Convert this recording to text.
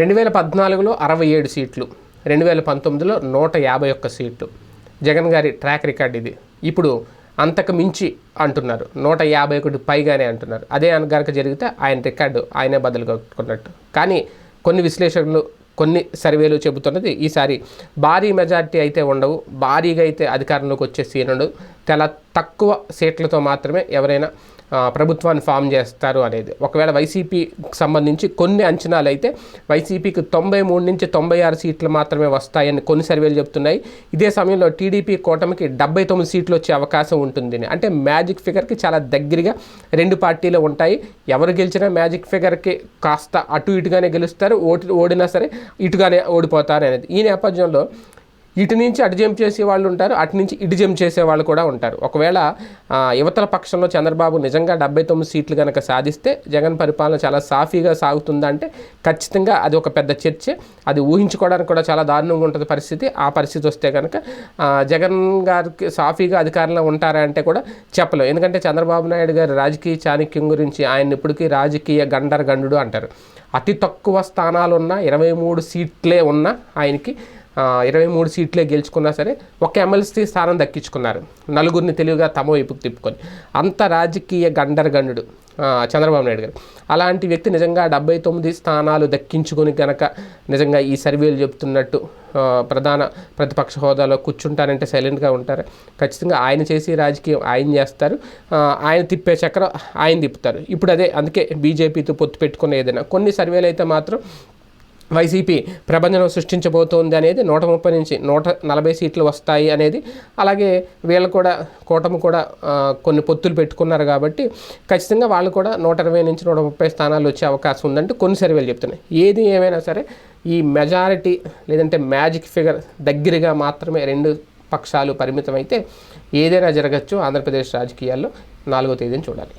రెండు వేల పద్నాలుగులో అరవై ఏడు సీట్లు రెండు వేల పంతొమ్మిదిలో నూట యాభై ఒక్క సీట్లు. జగన్ గారి ట్రాక్ రికార్డ్ ఇది. ఇప్పుడు అంతకు మించి అంటున్నారు. నూట యాభై ఒకటి పైగానే అంటున్నారు. అదే కనుక జరిగితే ఆయన రికార్డు ఆయనే బదులు కొట్టుకున్నట్టు. కానీ కొన్ని విశ్లేషకులు కొన్ని సర్వేలు చెబుతున్నది ఈసారి భారీ మెజారిటీ అయితే ఉండవు. భారీగా అయితే అధికారంలోకి వచ్చే సీన్ ఉండదు చాలా తక్కువ సీట్లతో మాత్రమే ఎవరైనా ప్రభుత్వాన్ని ఫామ్ చేస్తారు అనేది. ఒకవేళ వైసీపీకి సంబంధించి కొన్ని అంచనాలు అయితే వైసీపీకి తొంభై మూడు నుంచి తొంభై ఆరు సీట్లు మాత్రమే వస్తాయని కొన్ని సర్వేలు చెప్తున్నాయి ఇదే సమయంలో టీడీపీ కూటమికి డెబ్బై తొమ్మిది సీట్లు వచ్చే అవకాశం ఉంటుంది అంటే మ్యాజిక్ ఫిగర్కి చాలా దగ్గరగా రెండు పార్టీలు ఉంటాయి. ఎవరు గెలిచినా మ్యాజిక్ ఫిగర్కి కాస్త అటు ఇటుగానే గెలుస్తారు. ఓటు ఓడినా సరే ఇటుగానే ఓడిపోతారు అనేది. ఈ నేపథ్యంలో ఇటు నుంచి అటు జంప్ చేసే వాళ్ళు ఉంటారు అటు నుంచి ఇటు జంప్ చేసే వాళ్ళు కూడా ఉంటారు. ఒకవేళ యువతల పక్షంలో చంద్రబాబు నిజంగా డెబ్బై తొమ్మిది సీట్లు కనుక సాధిస్తే జగన్ పరిపాలన చాలా సాఫీగా సాగుతుందంటే ఖచ్చితంగా అది ఒక పెద్ద చర్చ. అది ఊహించుకోవడానికి కూడా చాలా దారుణంగా ఉంటుంది పరిస్థితి. ఆ పరిస్థితి వస్తే కనుక జగన్ గారికి సాఫీగా అధికారంలో ఉంటారా అంటే కూడా చెప్పలేం. ఎందుకంటే చంద్రబాబు నాయుడు గారి రాజకీయ చాణక్యం గురించి ఆయన ఇప్పటికీ రాజకీయ గండర్ గండుడు అంటారు. అతి తక్కువ స్థానాలున్న ఇరవై మూడు సీట్లే ఉన్న ఆయనకి ఇరవై మూడు సీట్లే గెలుచుకున్నా సరే ఒక ఎమ్మెల్సీ స్థానం దక్కించుకున్నారు. నలుగురిని తెలివిగా తమ వైపుకు తిప్పుకొని. అంత రాజకీయ గండరగండు చంద్రబాబు నాయుడు గారు. అలాంటి వ్యక్తి నిజంగా డెబ్బై తొమ్మిది స్థానాలు దక్కించుకొని గనక నిజంగా ఈ సర్వేలు చెప్తున్నట్టు ప్రధాన ప్రతిపక్ష హోదాలో కూర్చుంటారంటే సైలెంట్గా ఉంటారు. ఖచ్చితంగా ఆయన చేసి రాజకీయం ఆయన చేస్తారు. ఆయన తిప్పే చక్రం ఆయన తిప్పుతారు. ఇప్పుడు అదే అందుకే బీజేపీతో పొత్తు పెట్టుకునే ఏదైనా. కొన్ని సర్వేలు అయితే మాత్రం వైసీపీ ప్రబంధనం సృష్టించబోతోంది అనేది నూట ముప్పై నుంచి నూట నలభై సీట్లు వస్తాయి అనేది. అలాగే వీళ్ళు కూడా కూటమి కూడా కొన్ని పొత్తులు పెట్టుకున్నారు కాబట్టి ఖచ్చితంగా వాళ్ళు కూడా నూట ఇరవై నుంచి నూట ముప్పై స్థానాలు వచ్చే అవకాశం ఉందంటే కొన్ని సర్వేలు చెప్తున్నాయి. ఏది ఏమైనా సరే ఈ మెజారిటీ లేదంటే మ్యాజిక్ ఫిగర్ దగ్గరగా మాత్రమే రెండు పక్షాలు పరిమితమైతే ఏదైనా జరగచ్చు. ఆంధ్రప్రదేశ్ రాజకీయాల్లో నాలుగో తేదీని చూడాలి.